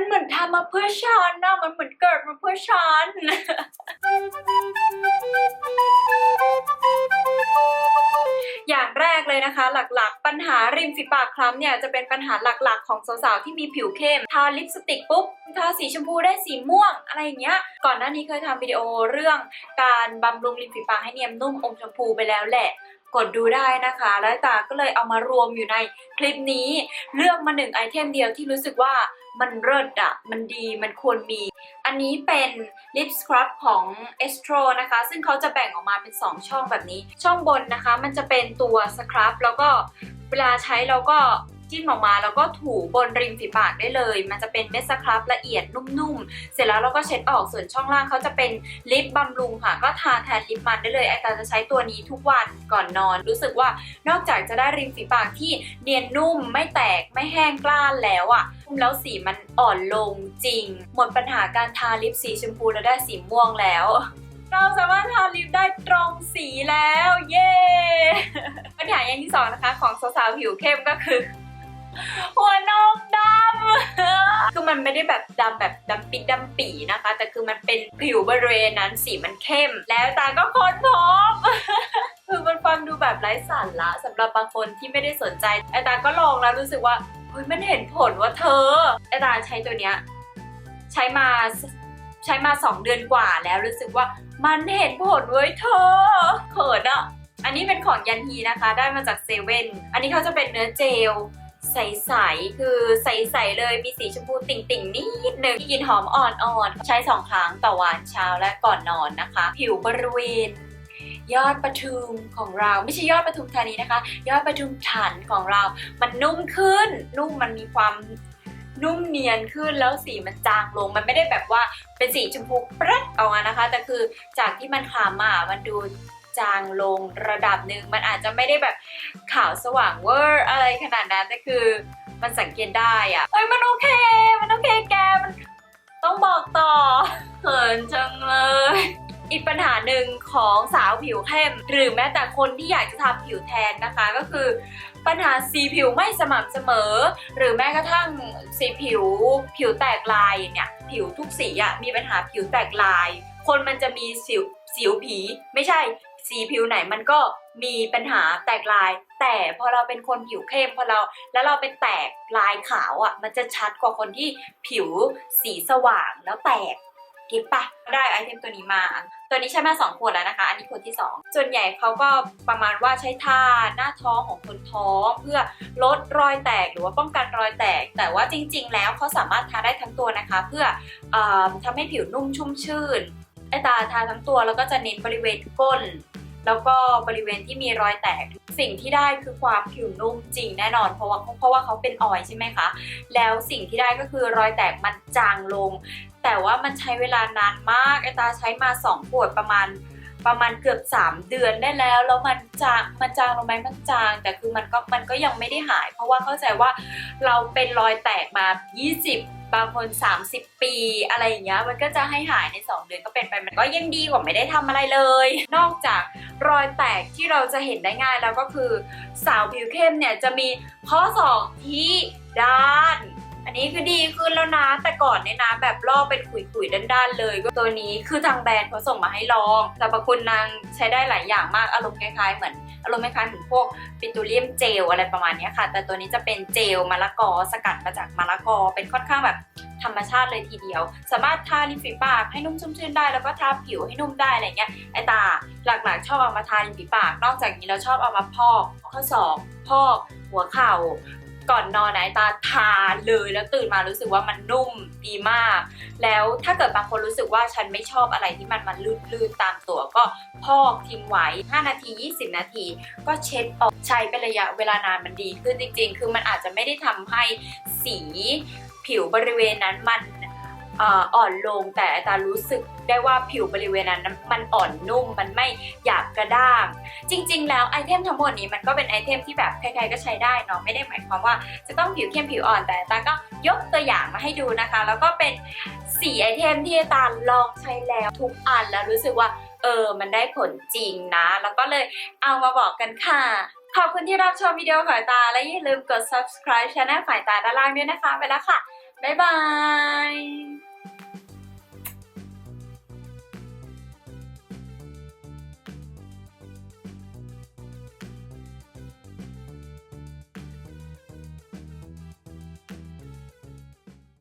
มันเหมือนทำมาเพื่อฉันนะมันเหมือนเกิดมาเพื่อฉัน อย่างแรกเลยนะคะ หลักๆ ปัญหาริมฝีปากคล้ำเนี่ยจะเป็นปัญหาหลักๆ ของสาวๆที่มีผิวเข้ม ทาลิปสติกปุ๊บทาสีชมพูได้สีม่วงอะไรอย่างเงี้ย ก่อนหน้านี้เคยทำวิดีโอเรื่องการบำรุงริมฝีปากให้เนียมนุ่มอมชมพูไปแล้วแหละ กดดูได้นะคะและตาก็เลยเอามารวมอยู่ในคลิปนี้ เลือกมาหนึ่งไอเทมเดียวที่รู้สึกว่ามันเลิศอะมันดี มันควรมี อันนี้เป็นลิปสครับของ e s t r o นะคะ ซึ่งเขาจะแบ่งออกมาเป็น 2 ช่องแบบนี้ ช่องบนนะคะ มันจะเป็นตัวสครับแล้วก็เวลาใช้เราก็ จิ้มออกมาแล้วก็ถูบนริมฝีปากได้เลย มันจะเป็นเม็ดสครับละเอียดนุ่มๆ เสร็จแล้วเราก็เช็ดออกส่วนช่องล่างเขาจะเป็นลิปบำรุงค่ะ ก็ทาแทนลิปมันได้เลยไอตาจะใช้ตัวนี้ทุกวันก่อนนอน รู้สึกว่านอกจากจะได้ริมฝีปากที่เนียนนุ่มไม่แตกไม่แห้งกล้านแล้วอะ่ะแล้วสีมันอ่อนลงจริง หมดปัญหาการทาลิปสีชมพูแล้วได้สีม่วงแล้วเราสามารถทาลิปได้ตรงสีแล้ว เย้ปัญหาอย่างที่สองนะคะ ของสาวๆผิวเข้มก็คือ หัวนมดำ คือมันไม่ได้แบบดำแบบดำปิดดำปีนะคะ แต่คือมันเป็นผิวบริเวณนั้นสีมันเข้ม แล้วตาก็ค้นพบคือมันฟังดูแบบไร้สาระสำหรับบางคนที่ไม่ได้สนใจไอตาก็ลองแล้วรู้สึกว่าเฮ้ยมันเห็นผลว่าเธอไอตาใช้ตัวเนี้ยใช้มาใช้มาสองเดือนกว่าแล้วรู้สึกว่ามันเห็นผลเว้ยเธอเขินอะอันนี้เป็นของยันฮีนะคะ ได้มาจากเซเว่นอันนี้เขาจะเป็นเนื้อเจล ใสๆ คือใสๆ เลยมีสีชมพูติ่งๆ นิดนึงกลิ่นหอมอ่อนๆ ใช้สองครั้งต่อวันเช้าและก่อนนอนนะคะ ผิวบริเวณยอดประทุมของเราไม่ใช่ยอดประทุมธานีนะคะ ยอดประทุมฐานของเรา มันนุ่มขึ้น นุ่มมันมีความนุ่มเนียนขึ้นแล้วสีมันจางลง มันไม่ได้แบบว่าเป็นสีชมพูแปรดออกมานะคะ แต่คือจากที่มันคล้ำอะมันดู จางลงระดับหนึ่งมันอาจจะไม่ได้แบบขาวสว่างเวอร์อะไรขนาดนั้นแต่คือมันสังเกตได้อะเอ้ยมันโอเค มันโอเคแกมันต้องบอกต่อเขินจังเลย อีกปัญหาหนึ่งของสาวผิวเข้ม หรือแม้แต่คนที่อยากจะทำผิวแทนนะคะก็คือ ปัญหาสีผิวไม่สม่ำเสมอ หรือแม้กระทั่งสีผิว ผิวแตกลายเนี่ยผิวทุกสีอะมีปัญหาผิวแตกลาย คนมันจะมีสิวสิวผี ไม่ใช่ สีผิวไหนมันก็มีปัญหาแตกลาย แต่พอเราเป็นคนผิวเข้มพอเราแล้วเราเป็นแตกลายขาวอะ่ะ มันจะชัดกว่าคนที่ผิวสีสว่างแล้วแตกเก็ตปะได้ไอเทมตัวนี้มา ตัวนี้ใช้มาสองขวดแล้วนะคะ อันนี้ขวดที่สองส่วนใหญ่เขาก็ประมาณว่าใช้ทาหน้าท้องของคนท้อง เพื่อลดรอยแตกหรือว่าป้องกันรอยแตก แต่ว่าจริง ๆ แล้วเขาสามารถทาได้ทั้งตัวนะคะ เพื่อออทำให้ผิวนุ่มชุ่มชื่นไอตาทาทั้งตัวแล้วก็จะเน้นบริเวณก้น แล้วก็บริเวณที่มีรอยแตก สิ่งที่ได้คือความผิวนุ่มจริงแน่นอนเพราะว่าเพราะว่าเขาเป็นออยใช่ไหมคะ แล้วสิ่งที่ได้ก็คือรอยแตกมันจางลง แต่ว่ามันใช้เวลานานมากไอตาใช้มา2ขวดประมาณประมาณเกือบ 3 เดือนได้แล้ว แล้วมันจางมันจางลงไหมมันจาง แต่คือมันก็มันก็ยังไม่ได้หาย เพราะว่าเข้าใจว่าเราเป็นรอยแตกมา 20 บางคน 30 ปีอะไรอย่างเงี้ยมันก็จะให้หายใน 2 เดือนก็เป็นไปมันก็ยังดีกว่าไม่ได้ทำอะไรเลย นอกจากรอยแตกที่เราจะเห็นได้ง่ายแล้วก็คือ สาวผิวเข้มเนี่ยจะมีข้อศอกที่ด้าน อันนี้คือดีขึ้นแล้วนะ แต่ก่อนเนี่ยนะแบบลอกเป็นขุยๆด้านๆเลย ก็ตัวนี้คือทางแบรนด์เขาส่งมาให้ลองสรรพคุณนางใช้ได้หลายอย่างมากอารมณ์คล้ายๆเหมือน อารมณ์คล้ายๆถึงพวกปิโตรเลียมเจลอะไรประมาณนี้ค่ะ แต่ตัวนี้จะเป็นเจลมะละกอสกัดมาจากมะละกอ เป็นค่อนข้างแบบธรรมชาติเลยทีเดียว สามารถทาริมฝีปากให้นุ่มชุ่มชื่นได้แล้วก็ทาผิวให้นุ่มได้อะไรเงี้ยไอตาหลักๆ ชอบเอามาทาริมฝีปาก นอกจากนี้เราชอบเอามาพอกข้อศอกพอกหัวเข่า ก่อนนอนนะไอตาทาเลยแล้วตื่นมารู้สึกว่ามันนุ่มดีมาก แล้วถ้าเกิดบางคนรู้สึกว่าฉันไม่ชอบอะไรที่มันมันลื่นๆตามตัวก็พอกทิ้งไว้ 5 นาที 20 นาที ก็เช็ดออกใช้เป็นระยะเวลานานมันดีขึ้นจริง ๆ คือมันอาจจะไม่ได้ทำให้สีผิวบริเวณนั้นมัน อ่อนลงแต่อาจารย์รู้สึกได้ว่าผิวบริเวณนั้นมันอ่อนนุ่มมันไม่หยาบกระด้าง จริง ๆ แล้วไอเทมทั้งหมดนี้มันก็เป็นไอเทมที่แบบใครๆก็ใช้ได้เนาะไม่ได้หมายความว่าจะต้องผิวเข้มผิวอ่อนแต่ตาก็ยกตัวอย่างมาให้ดูนะคะ แล้วก็เป็นสีไอเทมที่ตาลองใช้แล้วทุกอันแล้วรู้สึกว่าเออมันได้ผลจริงนะ แล้วก็เลยเอามาบอกกันค่ะขอบคุณที่รับชมวิดีโอฝ่ายตา และอย่าลืมกด subscribe channel ฝ่ายตาด้านล่างด้วยนะคะ ไปแล้วค่ะ บ๊ายบาย